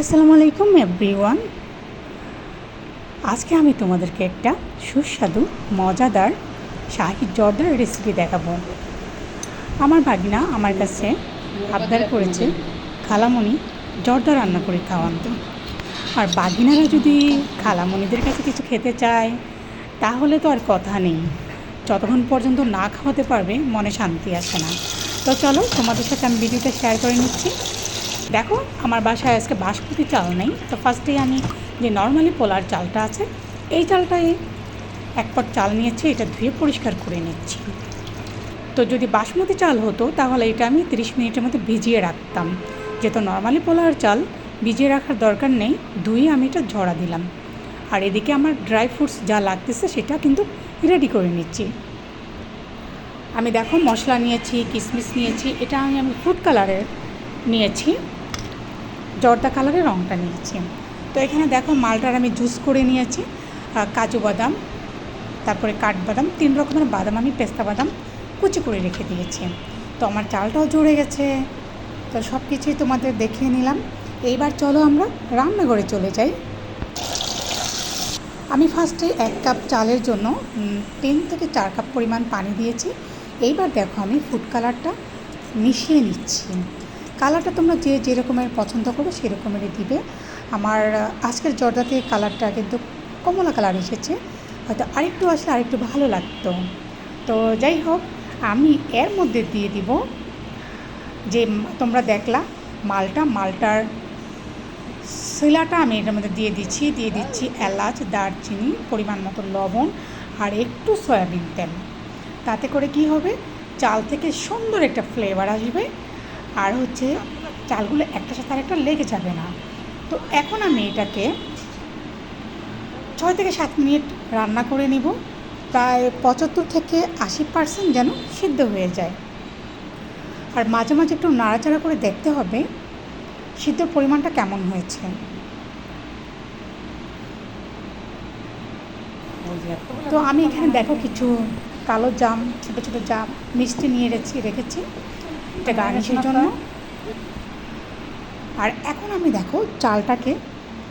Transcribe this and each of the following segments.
আসসালামু আলাইকুম এভরিওয়ান। আজকে আমি তোমাদেরকে একটা সুস্বাদু, মজাদার শাহি জর্দার রেসিপি দেখাবো। আমার ভাগিনা আমার কাছে আবদার করেছে খালামণি জর্দা রান্না করে খাওয়ান আর বাগিনারা যদি খালামণিদের কাছে কিছু খেতে চায়, তাহলে তো আর কথা নেই। যতক্ষণ পর্যন্ত না খাওয়াতে পারবে, মনে শান্তি আসে না। তো চলো তোমাদের সাথে আমি ভিডিওটা শেয়ার করে নিচ্ছি। দেখো, আমার বাসায় আজকে বাসমতি চাল নেই। তো ফার্স্টেই আমি যে নর্মালি পোলার চালটা আছে, এই চালটাই এক পট চাল নিয়েছি, এটা ধুয়ে পরিষ্কার করে নিচ্ছি। তো যদি বাসমতি চাল হতো, তাহলে এটা আমি তিরিশ মিনিটের মধ্যে ভিজিয়ে রাখতাম। যেহেতু নর্মালি পোলার চাল ভিজিয়ে রাখার দরকার নেই, ধুয়ে আমি এটা ঝরা দিলাম। আর এদিকে আমার ড্রাই ফ্রুটস যা লাগতেছে, সেটা কিন্তু রেডি করে নিচ্ছি। আমি দেখো মশলা নিয়েছি কিশমিশ নিয়েছি, এটা আমি আমি ফুড কালারের নিয়েছি। জর্দা কালারের রঙটা নিয়েছি। তো এখানে দেখো মালটার আমি জুস করে নিয়েছি কাজু বাদাম, তারপরে কাঠবাদাম তিন রকমের বাদাম আমি, পেস্তা বাদাম কুচি করে রেখে দিয়েছি। তো আমার চালটাও জড়ে গেছে। তো সব কিছুই তোমাদের দেখিয়ে নিলাম। এইবার চলো আমরা রান্নাঘরে চলে যাই। আমি ফার্স্টে এক কাপ চালের জন্য তিন থেকে চার কাপ পরিমাণ পানি দিয়েছি। এইবার দেখো আমি ফুড কালারটা মিশিয়ে নিচ্ছি। কালারটা তোমরা যে যেরকমের পছন্দ করো সেরকমেরই দিবে। আমার আজকের জর্দাতে কালারটা কিন্তু কমলা কালার এসেছে। হয়তো আরেকটু আসলে আরেকটু ভালো লাগতো। তো যাই হোক, আমি এর মধ্যে দিয়ে দিব যে তোমরা দেখলা, মালটা, মালটার শিলাটা আমি এটার মধ্যে দিয়ে দিচ্ছি দিয়ে দিচ্ছি এলাচ, দারচিনি, পরিমাণ মতো লবণ আর একটু সয়াবিন তেল। তাতে করে কি হবে? চাল থেকে সুন্দর একটা ফ্লেভার আসবে। আর হচ্ছে চালগুলো একটার সাথে আরেকটা লেগে যাবে না। তো এখন আমি এটাকে ছয় থেকে সাত মিনিট রান্না করে নিব। প্রায় পঁচাত্তর থেকে আশি পার্সেন্ট যেন সিদ্ধ হয়ে যায়। আর মাঝে মাঝে একটু নাড়াচাড়া করে দেখতে হবে সিদ্ধর পরিমাণটা কেমন হয়েছে। তো আমি এখানে দেখো কিছু কালো জাম, ছোটো ছোটো জাম, মিষ্টি নিয়ে রেখেছি রেখেছি। এটা গার্নিশের জন্য। আর এখন আমি দেখো চালটাকে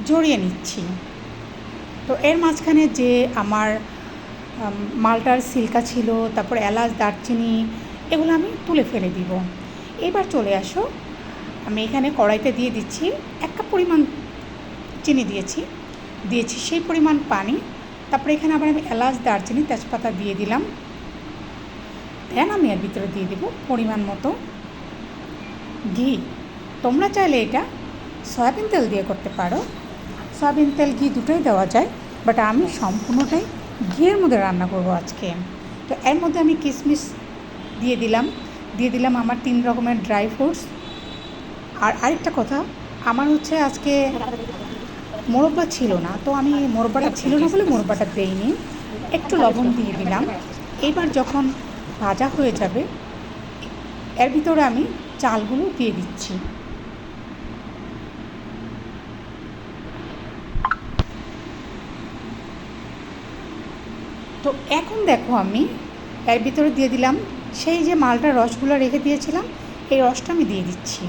জড়িয়ে নিচ্ছি। তো এর মাঝখানে যে আমার মালটার সিল্কা ছিল, তারপর এলাচ, দারচিনি, এগুলো আমি তুলে ফেলে দিব। এবার চলে আসো। আমি এখানে কড়াইতে দিয়ে দিচ্ছি এক কাপ পরিমাণ চিনি দিয়েছি। দিয়েছি সেই পরিমাণ পানি। তারপরে এখানে আবার আমি এলাচ, দারচিনি, তেজপাতা দিয়ে দিলাম। দেন আমি এর ভিতরে দিয়ে দেবো পরিমাণ মতো। ঘি। তোমরা চাইলে এটা সয়াবিন তেল দিয়ে করতে পারো। সয়াবিন তেল, ঘি দুটোই দেওয়া যায় বাট আমি সম্পূর্ণটাই ঘিয়ের মধ্যে রান্না করব আজকে। তো এর মধ্যে আমি কিশমিশ দিয়ে দিলাম। দিয়ে দিলাম আমার তিন রকমের ড্রাই ফ্রুটস। আর আরেকটা কথা, আমার হচ্ছে আজকে মোরব্বা ছিল না, তো আমি মোরব্বাটা ছিল না বলে মোরব্বাটা দেইনি। একটু লবণ দিয়ে দিলাম। এবার যখন ভাজা হয়ে যাবে এর ভিতরে আমি চালগুলো দিয়ে দিচ্ছি। তো এখন দেখো আমি, এর ভিতরে দিয়ে দিলাম সেই যে মালটার রসগুলো রেখে দিয়েছিলাম, এই রসটা আমি দিয়ে দিচ্ছি।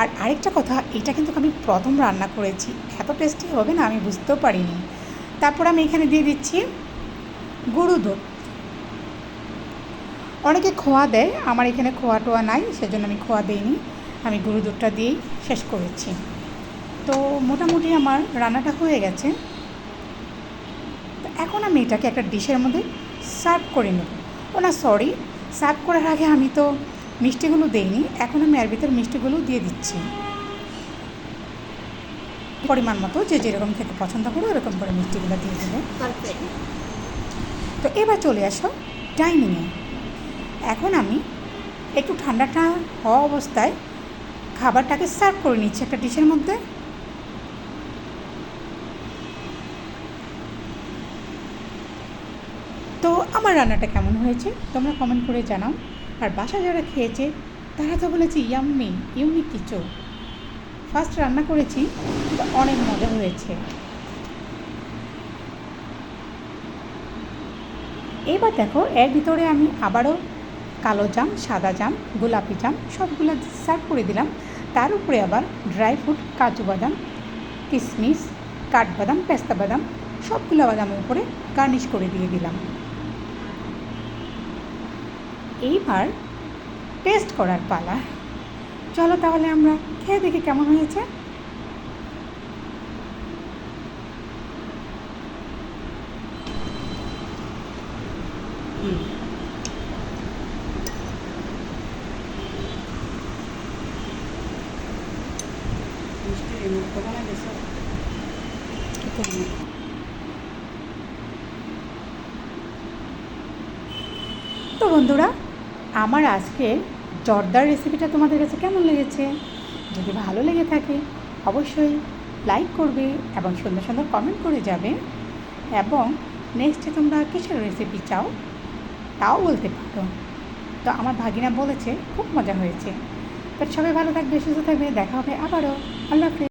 আর আরেকটা কথা, এটা কিন্তু আমি প্রথম রান্না করেছি, এত টেস্টি হবে না আমি বুঝতেও পারিনি। তারপর আমি এখানে দিয়ে দিচ্ছি গরু দুধ। অনেকে খোয়া দেয় আমার এখানে খোয়া টোয়া নাই সেজন্য আমি খোয়া দিইনি। আমি গরু দুধটা দিয়েই শেষ করেছি। তো মোটামুটি আমার রান্নাটা হয়ে গেছে। তো এখন আমি এটাকে একটা ডিশের মধ্যে সার্ভ করে নেব। ও না সরি সার্ভ করার আগে আমি তো মিষ্টিগুলো দেইনি এখন আমি এর ভিতর মিষ্টিগুলো দিয়ে দিচ্ছি। পরিমাণ মতো যে যেরকম খেতে পছন্দ করো ওরকম করে মিষ্টিগুলো দিয়ে দেবে। তো এবার চলে আসো ডাইনিংয়ে। এখন আমি একটু ঠান্ডাটা হওয়া অবস্থায় খাবারটাকে সার্ভ করে নিচ্ছি একটা ডিশের মধ্যে। তো আমার রান্নাটা কেমন হয়েছে তোমরা কমেন্ট করে জানাও। আর বাসা যারা খেয়েছে, তারা তো বলেছে, ইয়াম্মি ইউনিক কিছু ফার্স্ট রান্না করেছি অনেক মজা হয়েছে। এবার দেখো, এর ভিতরে আমি আবারও কালো জাম, সাদা জাম, গোলাপি জাম, সবগুলো সার্ভ করে দিলাম। তার উপরে আবার ড্রাই ফ্রুট কাজু বাদাম কিশমিশ কাঠবাদাম, পেস্তা বাদাম, সবগুলো বাদামের উপরে গার্নিশ করে দিয়ে দিলাম। এইবার টেস্ট করার পালা। চলো তাহলে আমরা খেয়ে দেখি কেমন হয়েছে। তো বন্ধুরা, আমার আজকে জর্দার রেসিপিটা তোমাদের কাছে কেমন লেগেছে? যদি ভালো লেগে থাকে, অবশ্যই লাইক করবে এবং সুন্দর সুন্দর কমেন্ট করে যাবে এবং নেক্সটে তোমরা কিসের রেসিপি চাও, তাও বলতে পারো। তো আমার ভাগিনা বলেছে, খুব মজা হয়েছে। তো সবাই ভালো থাকবে, সুস্থ থাকবে, দেখা হবে আবারও। আল্লাহ হাফেজ।